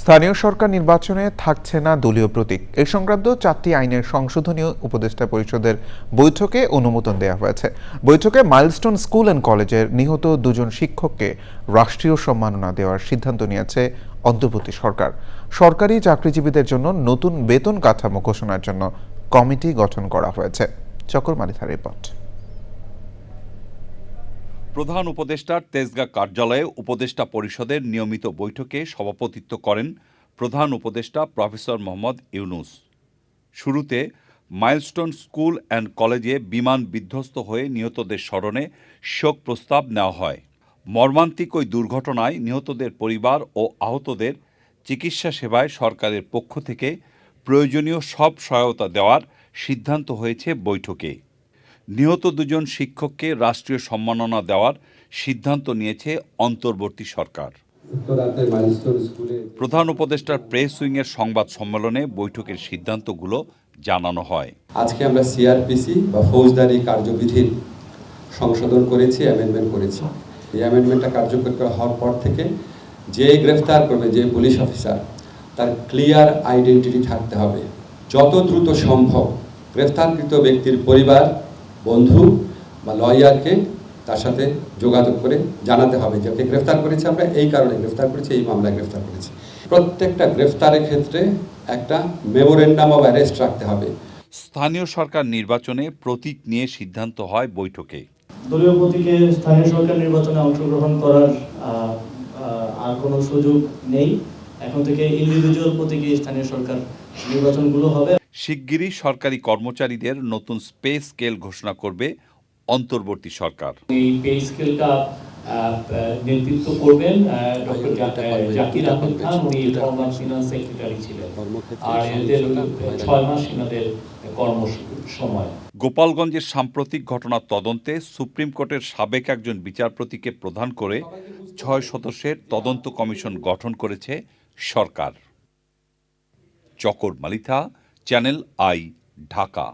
স্থানীয় সরকার নির্বাচনে থাকছে না দলীয় প্রতীক। এই সংক্রান্ত চারটি আইনের সংশোধনী উপদেষ্টা পরিষদের বৈঠকে অনুমোদন দেওয়া হয়েছে। বৈঠকে মাইলস্টোন স্কুল অ্যান্ড কলেজের নিহত দুজন শিক্ষককে রাষ্ট্রীয় সম্মাননা দেওয়ার সিদ্ধান্ত নিয়েছে অন্তর্বর্তী সরকার। সরকারি চাকরিজীবীদের জন্য নতুন বেতন কাঠামো ঘোষণার জন্য কমিটি গঠন করা হয়েছে। চকর মালিথার রিপোর্ট। প্রধান উপদেষ্টার তেজগাঁ কার্যালয়ে উপদেষ্টা পরিষদের নিয়মিত বৈঠকে সভাপতিত্ব করেন প্রধান উপদেষ্টা প্রফেসর মোহাম্মদ ইউনুস। শুরুতে মাইলস্টোন স্কুল অ্যান্ড কলেজে বিমান বিধ্বস্ত হয়ে নিহতদের স্মরণে শোক প্রস্তাব নেওয়া হয়। মর্মান্তিক ওই দুর্ঘটনায় নিহতদের পরিবার ও আহতদের চিকিৎসা সেবায় সরকারের পক্ষ থেকে প্রয়োজনীয় সব সহায়তা দেওয়ার সিদ্ধান্ত হয়েছে বৈঠকে। নিহত দুজন শিক্ষককে রাষ্ট্রীয় সম্মাননা দেওয়ার সিদ্ধান্ত নিয়েছে অন্তর্বর্তী সরকার। প্রধান উপদেষ্টার প্রেস উইংয়ের সংবাদ সম্মেলনে বৈঠকের সিদ্ধান্তগুলো জানানো হয়। আজকে আমরা সিআরপিসি বা ফৌজদারি কার্যবিধির সংশোধন করেছি অ্যামেন্ডমেন্ট করেছি। এই অ্যামেন্ডমেন্টটা কার্যকর করা হওয়ার পর থেকে যে গ্রেফতার করবে যে পুলিশ অফিসার তার ক্লিয়ার আইডেন্টিটি থাকতে হবে। যত দ্রুত সম্ভব গ্রেফতারকৃত ব্যক্তির পরিবার বন্ধু বা লয়ারকে তার সাথে যোগাযোগ করে জানাতে হবে যে ওকে গ্রেফতার করেছি আমরা এই কারণে গ্রেফতার করেছি এই মামলায় গ্রেফতার করেছি। প্রত্যেকটা গ্রেফতারের ক্ষেত্রে একটা মেমোরেন্ডাম অফ অ্যারেস্ট রাখতে হবে। স্থানীয় সরকার নির্বাচনে প্রতীক নিয়ে সিদ্ধান্ত হয় বৈঠকে। দলীয় প্রতীকে স্থানীয় সরকার নির্বাচনে অংশগ্রহণ করার আর কোনো সুযোগ নেই। এখন থেকে ইন্ডিভিজুয়াল প্রতীকে স্থানীয় সরকার নির্বাচনগুলো হবে। শিগগিরই সরকারি কর্মচারীদের নতুন স্পে স্কেল ঘোষণা করবে অন্তর্বর্তী সরকার। এই পে স্কেলটা নেতৃত্ব করবেন ডক্টর জাকির আহমেদ খান উনি ফর্মার ফিনান্স সেক্রেটারি ছিলেন। আর এদের ছয় মাস এনাদের কর্ম সময় গোপালগঞ্জের সাম্প্রতিক ঘটনার তদন্তে সুপ্রিম কোর্টের সাবেক একজন বিচারপতিকে প্রধান করে ছয় সদস্যের তদন্ত কমিশন গঠন করেছে সরকার। চকর মালিথা চ্যানেল আই ঢাকা